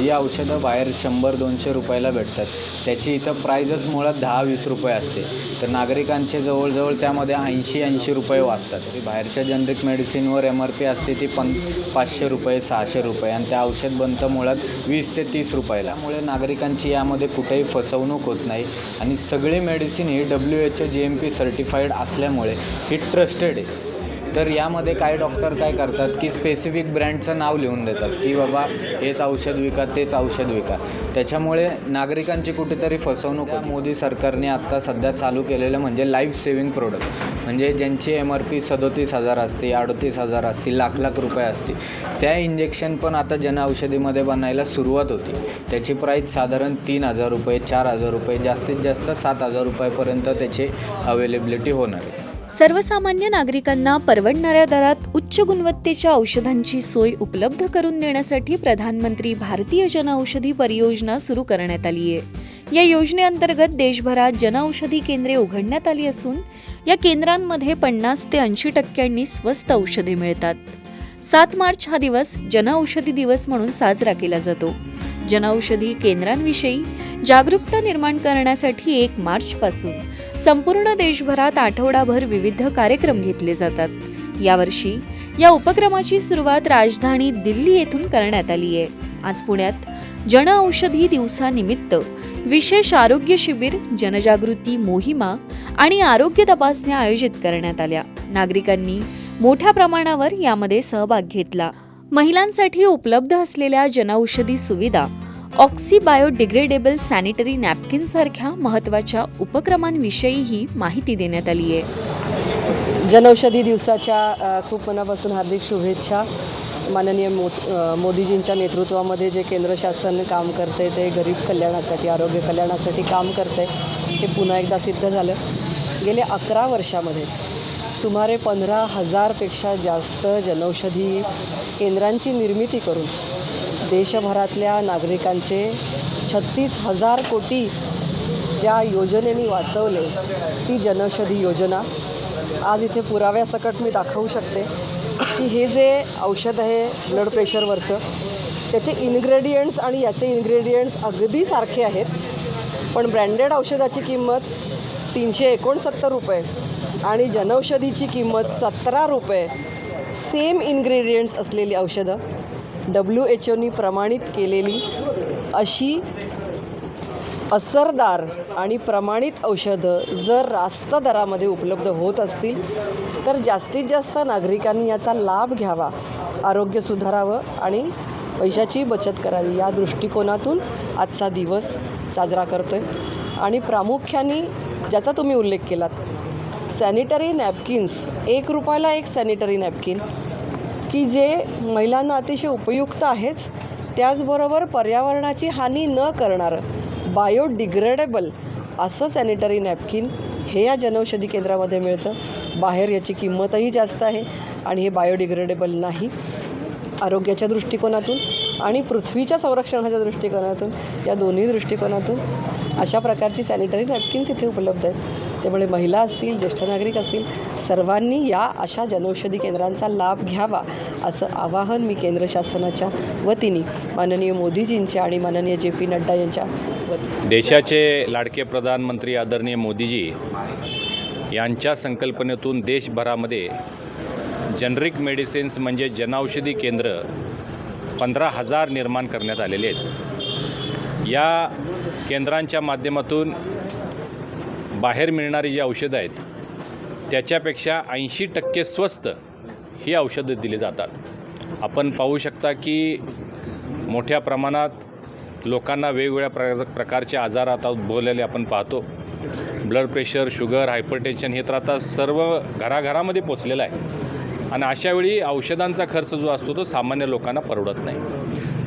जी औषधं बाहेर शंभर दोनशे रुपयाला भेटतात. त्याची इथं प्राईजच मुळात दहा वीस रुपये असते. तर नागरिकांचे जवळजवळ त्यामध्ये ऐंशी ऐंशी रुपये वाचतात. तरी बाहेरच्या जनरिक मेडिसिनवर एम आर पी असते ती पन पाचशे रुपये सहाशे रुपये. आणि त्या औषध बनतं मुळात वीस ते तीस रुपयाला. त्यामुळे नागरिकांची यामध्ये कुठेही फसवणूक होत नाही. आणि सगळी मेडिसिन ही W H O G M P certified असल्यामुळे ही ट्रस्टेड आहे. तर यामध्ये काही डॉक्टर काय करतात की स्पेसिफिक ब्रँडचं नाव लिहून देतात की बाबा हेच औषध विका तेच औषध विका. त्याच्यामुळे नागरिकांची कुठेतरी फसवणूक मोदी सरकारने आत्ता सध्या चालू केलेलं म्हणजे लाईफ सेविंग प्रोडक्ट म्हणजे ज्यांची एम आर पी सदोतीस हजार असते अडतीस हजार असतील लाख लाख रुपये असते. त्या इंजेक्शन पण आता जनऔषधीमध्ये बनायला सुरुवात होती. त्याची प्राईस साधारण तीन हजार रुपये चार हजार रुपये जास्तीत जास्त सात हजार रुपयापर्यंत त्याची अवेलेबिलिटी होणार आहे. सर्वसामान्य नागरिकांना परवडणाऱ्या दरात उच्च गुणवत्तेच्या औषधांची सोय उपलब्ध करून देण्यासाठी प्रधानमंत्री भारतीय जनऔषधी परियोजना सुरू करण्यात आली आहे. या योजनेअंतर्गत देशभरात जनऔषधी केंद्रे उघडण्यात आली असून या केंद्रांमध्ये पन्नास ते ऐंशी टक्क्यांनी स्वस्त औषधे मिळतात. सात मार्च हा दिवस जनऔषधी दिवस म्हणून साजरा केला जातो. जनऔषधी केंद्रांविषयी जागरूकता निर्माण करण्यासाठी एक मार्चपासून संपूर्ण देशभरात आठवडाभर विविध कार्यक्रम घेतले जातात. यावर्षी या उपक्रमाची सुरुवात राजधानी दिल्ली येथून करण्यात आली आहे. आज पुण्यात जनऔषधी दिवसानिमित्त विशेष आरोग्य शिबिर जनजागृती मोहिमा आणि आरोग्य तपासण्या आयोजित करण्यात आल्या. नागरिकांनी मोठ्या प्रमाणावर यामध्ये सहभाग घेतला. महिलांसाठी उपलब्ध असलेल्या जनऔषधी सुविधा ऑक्सीबायोडिग्रेडेबल सॅनिटरी नॅपकिन सारख्या महत्त्वाच्या उपक्रमांविषयीही माहिती देण्यात आली आहे. जनौषधी दिवसाच्या खूप मनापासून हार्दिक शुभेच्छा. माननीय मो मोदीजींच्या नेतृत्वामध्ये जे केंद्र शासन काम करते ते गरीब कल्याणासाठी आरोग्य कल्याणासाठी काम करते हे पुन्हा एकदा सिद्ध झालं. गेल्या अकरा वर्षामध्ये सुमारे पंधरा हजारपेक्षा जास्त जनौषधी केंद्रांची निर्मिती करून देशभरातल्या नागरिकांचे छत्तीस हजार कोटी ज्या योजनेनी वाचवले ती जनौषधी योजना. आज इथे पुराव्यासकट मी दाखवू शकते की हे जे औषध आहे ब्लड प्रेशरवरचं त्याचे इन्ग्रेडियंट्स आणि याचे इन्ग्रेडियंट्स अगदी सारखे आहेत पण ब्रँडेड औषधाची किंमत तीनशे एकोणसत्तर रुपये आणि जनौषधीची किंमत सतरा रुपये. सेम इन्ग्रेडियंट्स असलेली औषधं डब्ल्यू एच ओनी प्रमाणित केलेली अशी असरदार आणि प्रमाणित औषधं जर रास्त दरामध्ये उपलब्ध होत असतील तर जास्तीत जास्त नागरिकांनी याचा लाभ घ्यावा आरोग्य सुधारावं आणि पैशाची बचत करावी. या दृष्टिकोनातून आजचा दिवस साजरा करतो आहे आणि प्रामुख्याने ज्याचा तुम्ही उल्लेख केलात. सॅनिटरी नॅपकिन्स एक रुपयाला एक सॅनिटरी नॅपकिन की जे महिलांना अतिशय उपयुक्त आहेच त्याचबरोबर पर्यावरणाची हानी न करणारं बायोडिग्रेडेबल असं सॅनिटरी नॅपकिन हे या जनौषधी केंद्रामध्ये मिळतं. बाहेर याची किंमतही जास्त आहे आणि हे बायोडिग्रेडेबल नाही. आरोग्याच्या दृष्टिकोनातून आणि पृथ्वीच्या संरक्षणाच्या दृष्टिकोनातून या दोन्ही दृष्टिकोनातून अशा प्रकारची सॅनिटरी नॅपकिन्स इथे उपलब्ध आहेत. त्यामुळे महिला असतील ज्येष्ठ नागरिक असतील सर्वांनी या अशा जनौषधी केंद्रांचा लाभ घ्यावा असं आवाहन मी केंद्र शासनाच्या वतीने माननीय मोदीजींच्या आणि माननीय जे पी नड्डा यांच्या वतीने देशाचे लाडके प्रधानमंत्री आदरणीय मोदीजी यांच्या संकल्पनेतून देशभरामध्ये जनरिक मेडिसिन्स म्हणजे जनौषधी केंद्र पंधरा हजार निर्माण करण्यात आलेले आहेत. या केंद्रांच्या माध्यमातून बाहेर मिळणारी जी औषधं आहेत त्याच्यापेक्षा ऐंशी टक्के स्वस्त ही औषधं दिली जातात. आपण पाहू शकता की मोठ्या प्रमाणात लोकांना वेगवेगळ्या प्र प्रकारचे आजार आता उद्भवलेले आपण पाहतो. ब्लड प्रेशर शुगर हायपरटेन्शन हे तर आता सर्व घराघरामध्ये पोचलेलं आहे. आणि अशावेळी औषधांचा खर्च जो असतो तो सामान्य लोकांना परवडत नाही.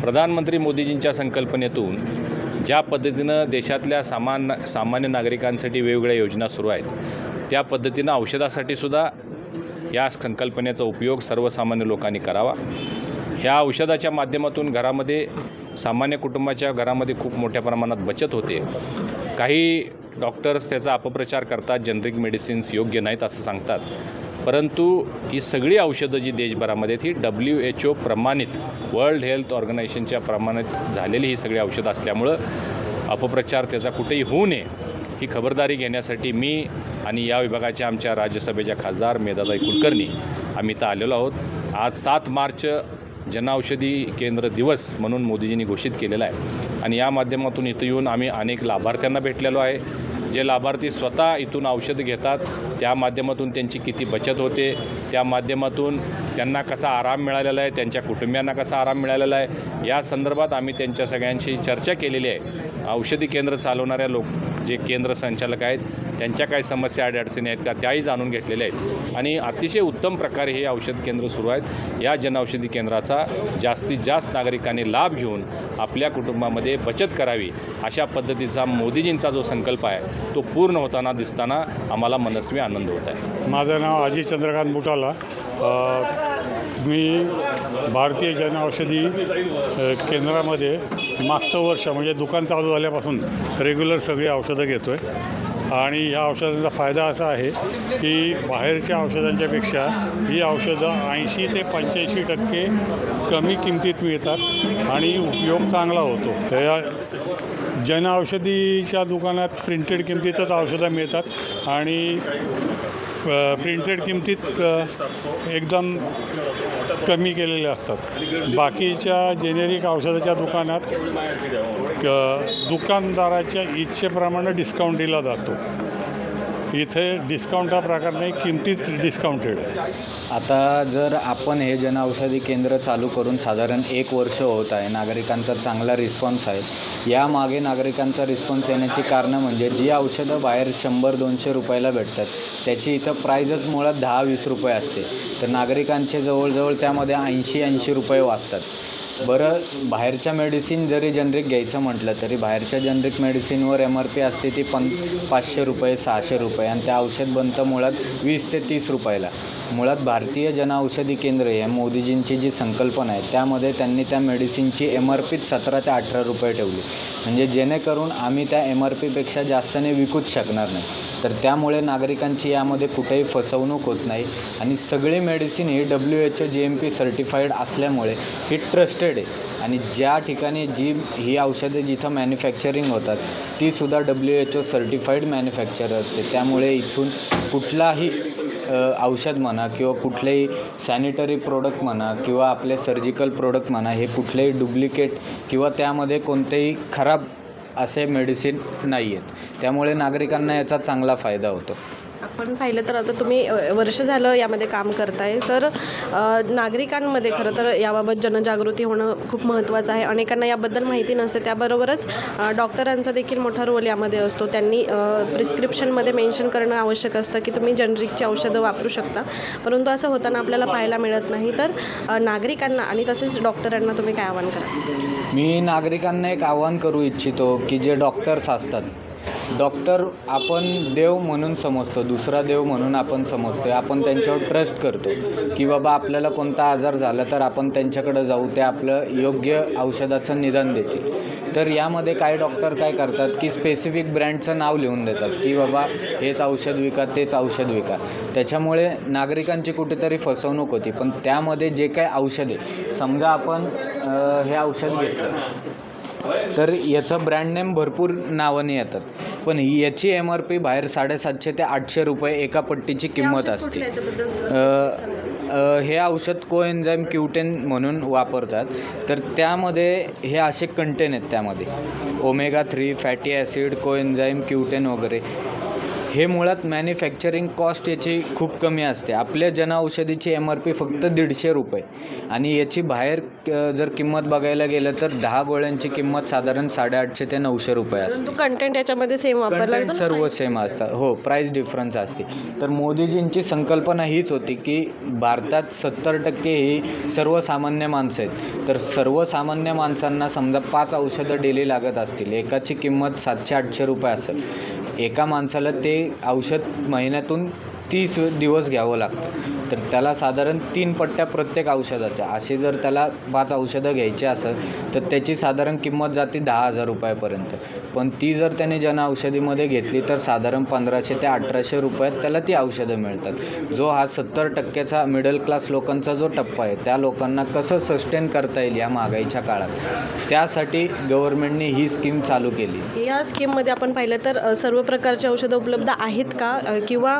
प्रधानमंत्री मोदीजींच्या संकल्पनेतून ज्या पद्धतीनं देशातल्या सामान सामान्य नागरिकांसाठी वेगवेगळ्या योजना सुरू आहेत त्या पद्धतीनं औषधासाठी सुद्धा या संकल्पनेचा उपयोग सर्वसामान्य लोकांनी करावा. ह्या औषधाच्या माध्यमातून घरामध्ये सामान्य कुटुंबाच्या घरामध्ये खूप मोठ्या प्रमाणात बचत होते. काही डॉक्टर्स त्याचा अपप्रचार करतात जनरिक मेडिसिन्स योग्य नाहीत असं सांगतात. परंतु ही सगळी औषधं जी देशभरामध्ये ती डब्ल्यू एच ओ प्रमाणित वर्ल्ड हेल्थ ऑर्गनायझेशनच्या प्रमाणित झालेली ही सगळी औषधं असल्यामुळं अपप्रचार त्याचा कुठेही होऊ नये ही खबरदारी घेण्यासाठी मी आणि या विभागाच्या आमच्या राज्यसभेच्या खासदार मेधाबाई कुलकर्णी आम्ही इथं आलेलो आहोत. आज सात मार्च जनऔषधी केंद्र दिवस म्हणून मोदीजींनी घोषित केलेला आहे. आणि या माध्यमातून इथं येऊन आम्ही अनेक लाभार्थ्यांना भेटलेलो आहे. जे लाभार्थी स्वतः इथून औषध घेतात त्या माध्यमातून त्यांची किती बचत होते त्या माध्यमातून त्यांना कसा आराम मिळालेला आहे त्यांच्या कुटुंबियांना कसा आराम मिळालेला आहे या संदर्भात आम्ही त्यांच्या सगळ्यांशी चर्चा केलेली आहे. औषधी केंद्र चालवणाऱ्या लोक जे केंद्र संचालक आहेत त्यांच्या काही समस्या अडचणी आहेत का त्याही जाणून घेतलेल्या आहेत. आणि अतिशय उत्तम प्रकारे हे औषध केंद्र सुरू आहेत. या जनऔषधी केंद्राचा जास्तीत जास्त नागरिकांनी लाभ घेऊन आपल्या कुटुंबामध्ये बचत करावी अशा पद्धतीचा मोदीजींचा जो संकल्प आहे तो पूर्ण होताना दिसताना आम्हाला मनस्वी आनंद होत आहे. माझं नाव अजय चंद्रकांत मुटाला मी भारतीय जनऔषधी केंद्रामध्ये मागचं वर्ष म्हणजे दुकान चालू झाल्यापासून रेग्युलर सगळी औषधं घेतो आहे आणि ह्या औषधांचा फायदा असा आहे की बाहेरच्या औषधांच्यापेक्षा ही औषधं ऐंशी ते पंच्याऐंशी टक्के कमी किमतीत मिळतात आणि उपयोग चांगला होतो. त्या जनऔषधीच्या दुकानात प्रिंटेड किमतीतच औषधं मिळतात आणि प्रिंटेड किमतीत एकदम कमी केलेले असतात. बाकीच्या जेनेरिक औषधाच्या दुकानात क- दुकानदाराच्या इच्छेप्रमाणे डिस्काउंट दिला जातो. इथे डिस्काउंट हा प्रकार नाही किमतीच डिस्काउंटेड आहे आता जर आपण हे जनऔषधी केंद्र चालू करून साधारण एक वर्ष होत आहे नागरिकांचा चांगला रिस्पॉन्स आहे यामागे नागरिकांचा रिस्पॉन्स येण्याची कारणं म्हणजे जी औषधं बाहेर शंभर दोनशे रुपयाला भेटतात त्याची इथं प्राईजच मुळात दहा वीस रुपये असते. तर नागरिकांचे जवळजवळ त्यामध्ये ऐंशी ऐंशी रुपये वाचतात. बरं बाहेरच्या मेडिसिन जरी जनरिक घ्यायचं म्हटलं तरी बाहेरच्या जनरिक मेडिसिनवर एम आर पी असते ती पन पाचशे रुपये सहाशे रुपये आणि ते औषध बनतं मुळात वीस ते तीस रुपयाला. मुळात भारतीय जनऔषधी केंद्र या मोदीजींची जी संकल्पना आहे त्यामध्ये त्यांनी त्या मेडिसिनची एम आर पीच सतरा ते अठरा रुपये ठेवली. म्हणजे जेणेकरून आम्ही त्या एम आर पीपेक्षा जास्तने विकूच शकणार नाही. तर त्यामुळे नागरिकांची यामध्ये कुठेही फसवणूक होत नाही. आणि सगळी मेडिसिन ही W H O G M P certified असल्यामुळे ही ट्रस्टेड आहे. आणि ज्या ठिकाणी जी ही औषधे जिथं मॅन्युफॅक्चरिंग होतात तीसुद्धा W H O certified manufacture असते. त्यामुळे इथून कुठलाही औषध म्हणा किंवा कुठलेही सॅनिटरी प्रोडक्ट म्हणा किंवा आपले सर्जिकल प्रोडक्ट म्हणा हे कुठलेही डुप्लिकेट किंवा त्यामध्ये कोणतेही खराब असे मेडिसिन नाही आहेत त्यामुळे नागरिकांना याचा चांगला फायदा होतो. आपण पाहिलं तर आता तुम्ही वर्ष झालं यामध्ये काम करताय. तर नागरिकांमध्ये खरं तर याबाबत जनजागृती होणं खूप महत्त्वाचं आहे. अनेकांना याबद्दल माहिती नसते. त्याबरोबरच डॉक्टरांचा देखील मोठा रोल यामध्ये असतो. त्यांनी प्रिस्क्रिप्शनमध्ये मेन्शन करणं आवश्यक असतं की तुम्ही जनरिकची औषधं वापरू शकता. परंतु असं होताना आपल्याला पाहायला मिळत नाही. तर नागरिकांना आणि तसेच डॉक्टरांना तुम्ही काय आवाहन करा मी नागरिकांना एक आव्हान करू इच्छितो की जे डॉक्टर्स असतात डॉक्टर आपण देव म्हणून समजतो दुसरा देव म्हणून आपण समजतो आपण त्यांच्यावर ट्रस्ट करतो की बाबा आपल्याला कोणता आजार झाला तर आपण त्यांच्याकडे जाऊ ते आपलं योग्य औषधाचं निदान देतील. तर यामध्ये काही डॉक्टर काय करतात की स्पेसिफिक ब्रँडचं नाव लिहून देतात की बाबा हेच औषध विका तेच औषध विका. त्याच्यामुळे नागरिकांची कुठेतरी फसवणूक होती. पण त्यामध्ये जे काय औषध आहे समजा आपण हे औषध घेतलं. तर याचं ब्रँड नेम भरपूर नावाने येतात. पण ही याची एम आर पी बाहेर साडेसातशे ते आठशे रुपये एका पट्टीची किंमत असते. हे औषध को एन्झाईम क्युटेन म्हणून वापरतात. तर त्यामध्ये हे असे कंटेन आहेत त्यामध्ये. Omega three fatty acid coenzyme Q ten वगैरे. हे मुळात मॅन्युफॅक्चरिंग कॉस्ट याची खूप कमी असते. आपल्या जनऔषधीची एम आर पी फक्त दीडशे रुपये. आणि याची बाहेर जर किंमत बघायला गेलं तर दहा गोळ्यांची किंमत साधारण साडेआठशे ते नऊशे रुपये असते. कंटेंट याच्यामध्ये सेम वापरला? सर्व सेम असतात हो प्राईस डिफरन्स असते. तर मोदीजींची संकल्पना हीच होती की भारतात सत्तर टक्के ही सर्वसामान्य माणसं आहेत. तर सर्वसामान्य माणसांना समजा पाच औषधं डेली लागत असतील एकाची किंमत सातशे आठशे रुपये असेल. एका माणसाला ते औषध महिन्यातून तीस दिवस घ्यावं लागतं. तर त्याला साधारण तीन पट्ट्या प्रत्येक औषधाच्या. असे जर त्याला पाच औषधं घ्यायची असेल तर त्याची साधारण किंमत जाते दहा हजार रुपयापर्यंत. पण ती जर त्याने जनऔषधीमध्ये घेतली तर साधारण पंधराशे ते अठराशे रुपयात त्याला ती औषधं मिळतात. जो हा सत्तर टक्क्याचा मिडल क्लास लोकांचा जो टप्पा आहे त्या लोकांना कसं सस्टेन करता येईल या महागाईच्या काळात? त्यासाठी गव्हर्नमेंटने ही स्कीम चालू केली. या स्कीममध्ये आपण पाहिलं तर सर्व प्रकारची औषधं उपलब्ध आहेत का? किंवा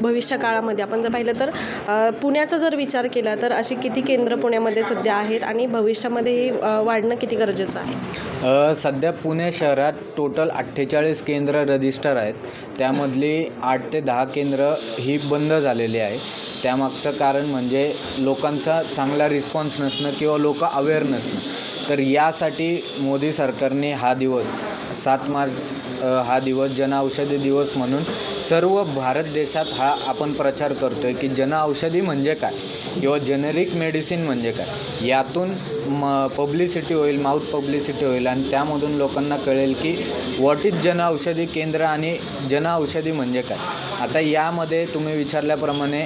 भविष्य काळामध्ये. आपण जर पाहिलं तर पुण्याचा जर विचार केला तर अशी किती केंद्र पुण्यामध्ये सध्या आहेत आणि भविष्यामध्ये हे वाढणं किती गरजेचं आहे? सध्या पुणे शहरात टोटल अठ्ठेचाळीस केंद्र रजिस्टर आहेत. त्यामधली आठ ते दहा केंद्र ही बंद झालेली आहे. त्यामागचं कारण म्हणजे लोकांचा चांगला रिस्पॉन्स नसणं किंवा लोक अवेअर नसणं. तर यासाठी मोदी सरकारने हा दिवस सात मार्च हा दिवस जनऔषधी दिवस म्हणून सर्व भारत देशात हा आपण प्रचार करतो आहे की जनऔषधी म्हणजे काय? किंवा जेनेरिक मेडिसिन म्हणजे काय? यातून म पब्लिसिटी होईल माउथ पब्लिसिटी होईल आणि त्यामधून लोकांना कळेल की व्हॉट इज जनऔषधी केंद्र आणि जनऔषधी म्हणजे काय? आता यामध्ये तुम्ही विचारल्याप्रमाणे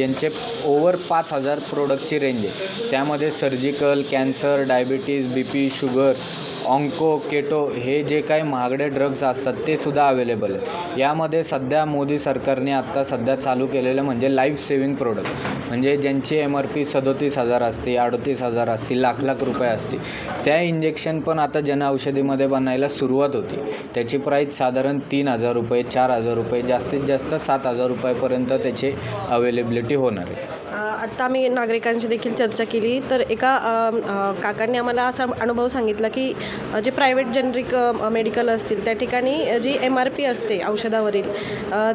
यांचे ओवर पाच हजार प्रोडक्टची रेंज आहे. त्यामध्ये surgical cancer diabetes B P sugar onco keto हे जे काही महागडे ड्रग्ज असतात ते सुद्धा अवेलेबल आहेत. यामध्ये सध्या मोदी सरकारने आत्ता सध्या चालू केलेलं म्हणजे लाईफ सेविंग प्रोडक्ट म्हणजे ज्यांची एम आर पी सदोतीस हजार असते अडतीस हजार असतील लाख लाख रुपये असते त्या इंजेक्शन पण आता जनऔषधीमध्ये बनायला सुरुवात होती. त्याची प्राईस साधारण तीन हजार रुपये चार हजार रुपये जास्तीत जास्त सात हजार रुपयापर्यंत त्याची अवेलेबिलिटी होणार आहे. आत्ता आम्ही नागरिकांशी देखील चर्चा केली. तर एका काकांनी आम्हाला असा अनुभव सांगितला की जे प्रायव्हेट जनरिक मेडिकल असतील त्या ठिकाणी जी एम आर पी असते औषधावरील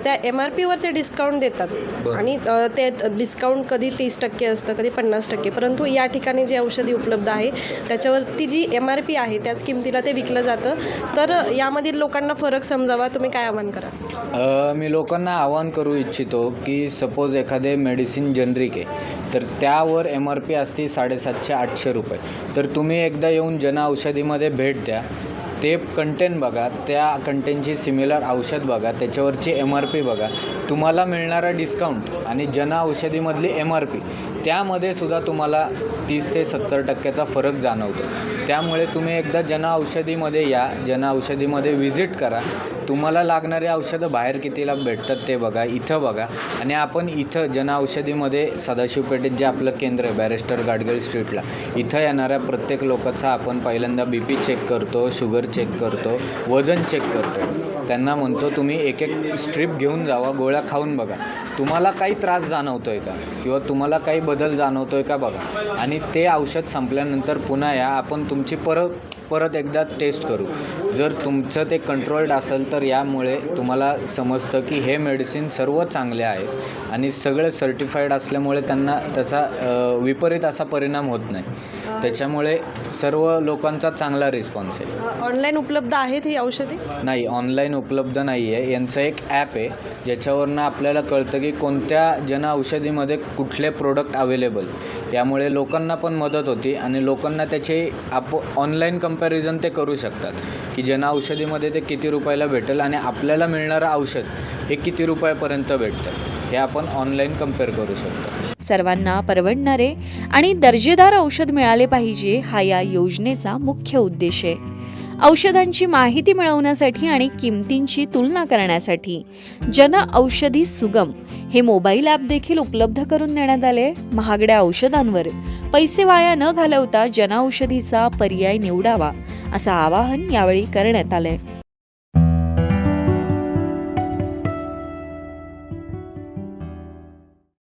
त्या एम आर पीवर ते डिस्काउंट देतात. आणि ते डिस्काउंट कधी तीस टक्के असतं कधी पन्नास टक्के. परंतु या ठिकाणी जी औषधी उपलब्ध आहे त्याच्यावरती जी एम आर पी आहे त्याच किमतीला ते विकलं जातं. तर यामधील लोकांना फरक समजावा तुम्ही काय आव्हान करा? मी लोकांना आवाहन करू इच्छितो की सपोज एखादे मेडिसिन जनरिक आहे तर त्यावर एम आर पी असते साडेसातशे आठशे रुपये. तर तुम्ही एकदा येऊन जनऔषधीमध्ये भेट द्या. ते कंटेन बघा त्या कंटेंटची सिमिलर औषध बघा त्याच्यावरची एम आर पी बघा. तुम्हाला मिळणारा डिस्काउंट आणि जनऔषधीमधली एम आर पी त्यामध्ये सुद्धा तुम्हाला तीस ते सत्तर टक्क्याचा फरक जाणवतो. त्यामुळे तुम्ही एकदा जनऔषधीमध्ये या जनऔषधीमध्ये व्हिजिट करा. तुम्हाला लागणारी औषधं बाहेर कितीला भेटतात ते बघा इथं बघा. आणि आपण इथं जनऔषधीमध्ये सदाशिव पेठेत जे आपलं केंद्र आहे बॅरिस्टर गाडगेळ स्ट्रीटला इथं येणाऱ्या प्रत्येक लोकांचा आपण पहिल्यांदा बी पी चेक करतो शुगर चेक करतो वजन चेक करतो. त्यांना म्हणतो तुम्ही एक एक स्ट्रीप घेऊन जावा गोळ्या खाऊन बघा. तुम्हाला काही त्रास जाणवतो आहे का? किंवा तुम्हाला काही बदल जाणवतो आहे का बघा? आणि ते औषध संपल्यानंतर पुन्हा या आपण तुमची परत परत एकदा टेस्ट करू. जर तुमचं ते कंट्रोल्ड असेल तर यामुळे तुम्हाला समजतं की हे मेडिसिन सर्व चांगले आहेत आणि सगळे सर्टिफाईड असल्यामुळे त्यांना त्याचा विपरीत असा परिणाम होत नाही. त्याच्यामुळे सर्व लोकांचा चांगला रिस्पॉन्स आहे. ऑनलाईन उपलब्ध आहेत ही औषधी? नाही ऑनलाईन उपलब्ध नाही आहे यांचं एक ॲप आहे ज्याच्यावरनं आपल्याला कळतं की कोणत्या जनऔषधीमध्ये कुठले प्रोडक्ट अवेलेबल यामुळे लोकांना पण मदत होती आणि लोकांना त्याचे आप ऑनलाईन कंपॅरिझन ते करू शकतात की जनऔषधीमध्ये ते किती रुपयाला भेटेल आणि आपल्याला मिळणारं औषध हे किती रुपयापर्यंत भेटतं हे आपण ऑनलाईन कंपेअर करू शकतो. सर्वांना परवडणारे आणि दर्जेदार औषध मिळाले पाहिजे हा या योजनेचा मुख्य उद्देश आहे. औषधांची माहिती मिळवण्यासाठी आणि किमतींची तुलना करण्यासाठी जन औषधी सुगम हे मोबाईल ॲप देखील उपलब्ध करून देण्यात आले महागड्या औषधांवर पैसे वाया न घालवता जनऔषधीचा पर्याय निवडावा असं आवाहन यावेळी करण्यात आलंय.